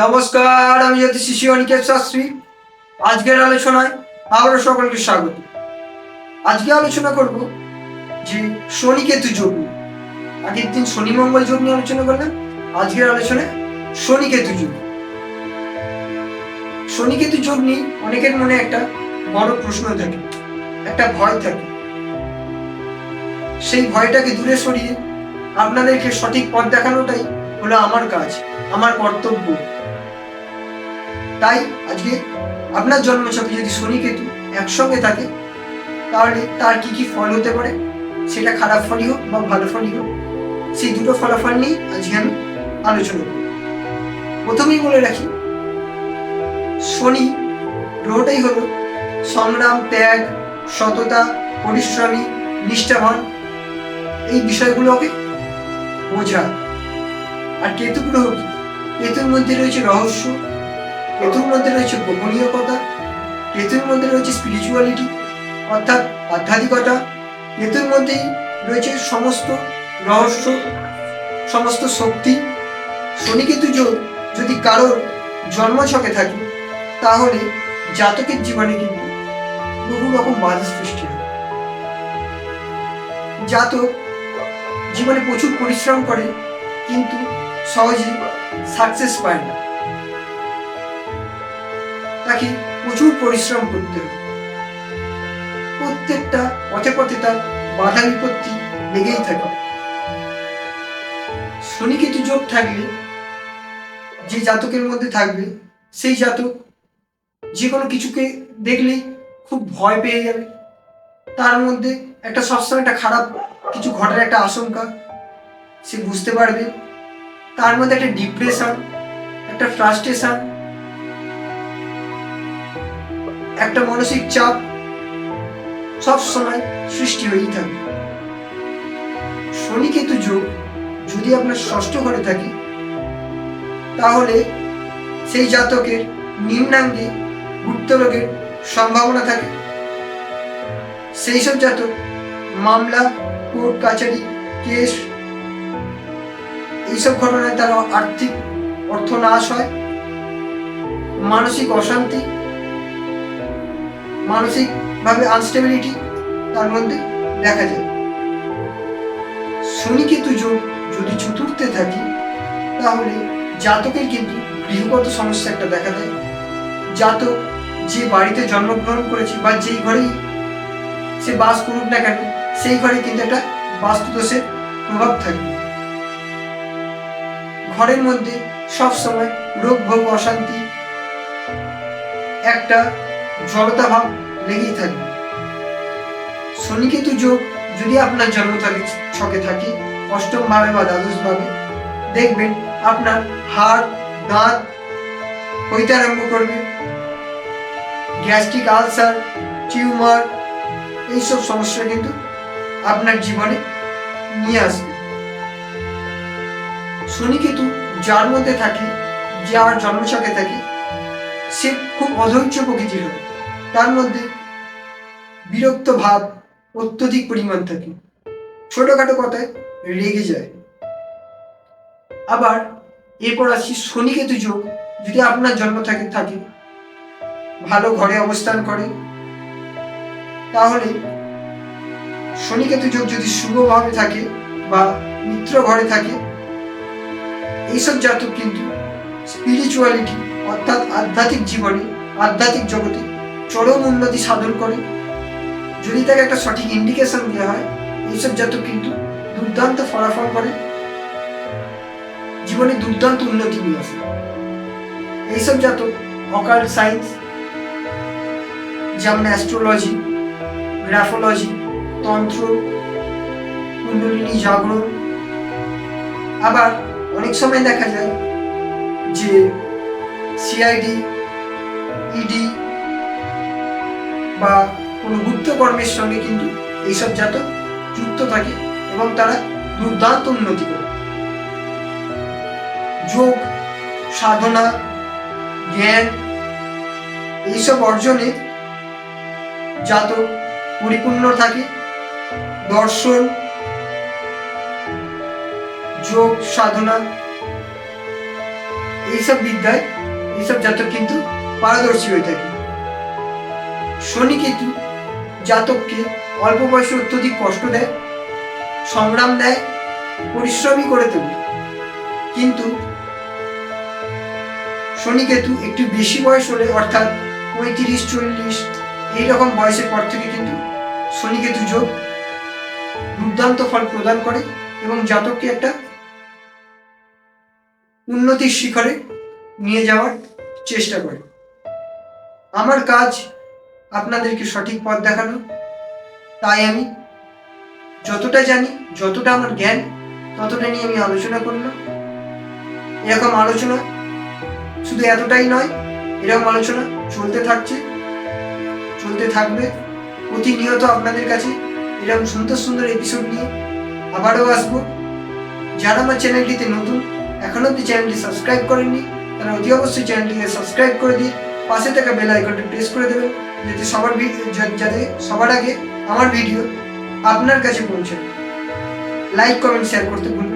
নমস্কার, আমি জ্যোতিষ শিশু শাস্ত্রী। আজকের আলোচনায় আবারও সকলকে স্বাগত। আজকে আলোচনা করব যে শনি কেতু যোগ। আগের দিন শনি মঙ্গল যোগ নিয়ে আলোচনা করলাম, আজকের আলোচনায় শনি কেতু যোগ। শনি কেতু যোগ নিয়ে অনেকের মনে একটা বড় প্রশ্ন থাকে, একটা ভয় থাকে। সেই ভয়টাকে দূরে সরিয়ে আপনাদেরকে সঠিক পথ দেখানোটাই হলো আমার কাজ, আমার কর্তব্য। তাই আজকে আপনার জন্মছকে যদি শনি কেতু একসঙ্গে থাকে, তাহলে তার কি কি ফল হতে পারে? সেটা খারাপ ফলই হোক বা ভালো ফলই হোক, সেই দুটো ফলাফল নিয়ে আজকে আমি আলোচনা করব। প্রথমেই বলে রাখি, শনি গ্রহটাই হলো সংগ্রাম, ত্যাগ, সততা, পরিশ্রমী, নিষ্ঠাবান। এই বিষয়গুলোকে বোঝা। আর কেতু গ্রহ কি? কেতুর মধ্যে রয়েছে রহস্য, কেতুর মধ্যে রয়েছে গোপনীয়তা কেতুর মধ্যে রয়েছে স্পিরিচুয়ালিটি অর্থাৎ আধ্যাত্মিকতা, কেতুর মধ্যেই রয়েছে সমস্ত রহস্য, সমস্ত শক্তি। শনি কেতু যোগ যদি কারোর জন্মছকে থাকে, তাহলে জাতকের জীবনে কিন্তু বহু রকম বাধা সৃষ্টি হয়। জাতক জীবনে প্রচুর পরিশ্রম করে, কিন্তু সহজে সাকসেস পায় না। তাকে প্রচুর পরিশ্রম করতে হবে। প্রত্যেকটা পথে পথে তার বাধা বিপত্তি লেগেই থাকে। শনি কিছু যোগ থাকলে, যে জাতকের মধ্যে থাকবে, সেই জাতক যে কোনো কিছুকে দেখলেই খুব ভয় পেয়ে যাবে। তার মধ্যে একটা সবসময় একটা খারাপ কিছু ঘটার একটা আশঙ্কা সে বুঝতে পারবে। তার মধ্যে একটা ডিপ্রেশন একটা ফ্রাস্ট্রেশন একটা মানসিক চাপ সব সময় সৃষ্টি হয়েই থাকে। শনি কেতু যোগ যদি আপনার ষষ্ঠ ঘরে থাকে, তাহলে সেই জাতকের নিম্নাঙ্গে গুপ্ত রোগের সম্ভাবনা থাকে। সেই সব জাতক মামলা, কোর্ট কাছারি কেস এইসব ঘটনায় তার আর্থিক অর্থ নাশ হয়, মানসিক অশান্তি, মানসিকভাবে আনস্টেবিলিটি তার মধ্যে দেখা যায়। শনি যোগ যদি চতুর্থে থাকি, তাহলে জাতকের কিন্তু গৃহগত সমস্যা একটা দেখা দেয়। জাতক যে বাড়িতে জন্মগ্রহণ করেছে বা যেই ঘরেই সে বাস করুক না কেন, সেই ঘরে কিন্তু একটা বাস্তুদোষের প্রভাব থাকবে ঘরের মধ্যে সব সময় রোগ, ভোগ, অশান্তি একটা জড়তা ভাব লেগেই থাকবে শনিকেতু যোগ যদি আপনার জন্ম থাকে ছকে থাকে, অষ্টম ভাবে বা দ্বাদশ ভাবে, দেখবেন আপনার হাড়, দাঁত হইতে আরম্ভ করবে। গ্যাস্ট্রিক আলসার, টিউমার, এইসব সমস্যা কিন্তু আপনার জীবনে নিয়ে আসবে। শনিকেতু যার মধ্যে থাকে যার জন্মছকে থাকে, সে খুব অধৈর্য প্রকৃতির হবে তার মধ্যে বিরক্ত ভাব অত্যধিক পরিমাণ থাকে। ছোটখাটো কথায় রেগে যায়। আবার এরপর আসি শনিকেতু যোগ, যদি আপনার জন্ম থাকে থাকে। ভালো ঘরে অবস্থান করে। তাহলে শনিকেতু যোগ যদি শুভভাবে থাকে বা মিত্র ঘরে থাকে এইসব জাতক কিন্তু স্পিরিচুয়ালিটি অর্থাৎ আধ্যাত্মিক জীবনে, আধ্যাত্মিক জগতে চরম উন্নতি সাধন করে। যদি তাকে একটা সঠিক ইন্ডিকেশন দেওয়া হয়, এইসব জাতক কিন্তু দুর্দান্ত ফলাফল করে। জীবনে দুর্দান্ত উন্নতি নিয়ে আসে। এইসব জাতক অকাল সায়েন্স যেমন অ্যাস্ট্রোলজি গ্রাফোলজি তন্ত্র, কুণ্ডলিনী, জাগরণ, আবার অনেক সময় দেখা যায় যে সিআইডি ইডি বা কোনো গুপ্ত কর্মের সঙ্গে কিন্তু এইসব জাতক যুক্ত থাকে এবং তারা দুর্দান্ত উন্নতি করে। যোগ, সাধনা, জ্ঞান এইসব অর্জনে জাতক পরিপূর্ণ থাকে। দর্শন যোগ, সাধনা, এইসব বিদ্যায়, এইসব জাতক কিন্তু পারদর্শী হয়ে থাকে। শনি কেতু জাতককে অল্প বয়সে অত্যধিক কষ্ট দেয়, সংগ্রাম দেয়, পরিশ্রমই করে তোলে। কিন্তু শনি কেতু একটু বেশি বয়স হলে, অর্থাৎ পঁয়ত্রিশ, চল্লিশ, এইরকম বয়সের পর থেকে কিন্তু শনি কেতু যোগ দুর্দান্ত ফল প্রদান করে এবং জাতককে একটা উন্নতির শিখরে নিয়ে যাওয়ার চেষ্টা করে। আমার কাজ আপনাদেরকে সঠিক পথ দেখানো। তাই আমি যতটা জানি, যতটা আমার জ্ঞান, ততটা নিয়ে আমি আলোচনা করলাম। এরকম আলোচনা শুধু এতটাই নয়, এরকম আলোচনা চলতে থাকছে, চলতে থাকবে। প্রতিনিয়ত আপনাদের কাছে এরকম সুন্দর সুন্দর এপিসোড নিয়ে আবারও আসব। যারা আমার চ্যানেলটিতে নতুন এখনও অব্দি চ্যানেলটি সাবস্ক্রাইব করেননি তারা অতি অবশ্যই চ্যানেলটিকে সাবস্ক্রাইব করে দিয়ে পাশে থাকা বেল আইকনটি প্রেস করে দেবেন, যাতে সবার যাতে সবার আগে আমার ভিডিও আপনার কাছে পৌঁছায়। লাইক, কমেন্ট শেয়ার করতে ভুলবেন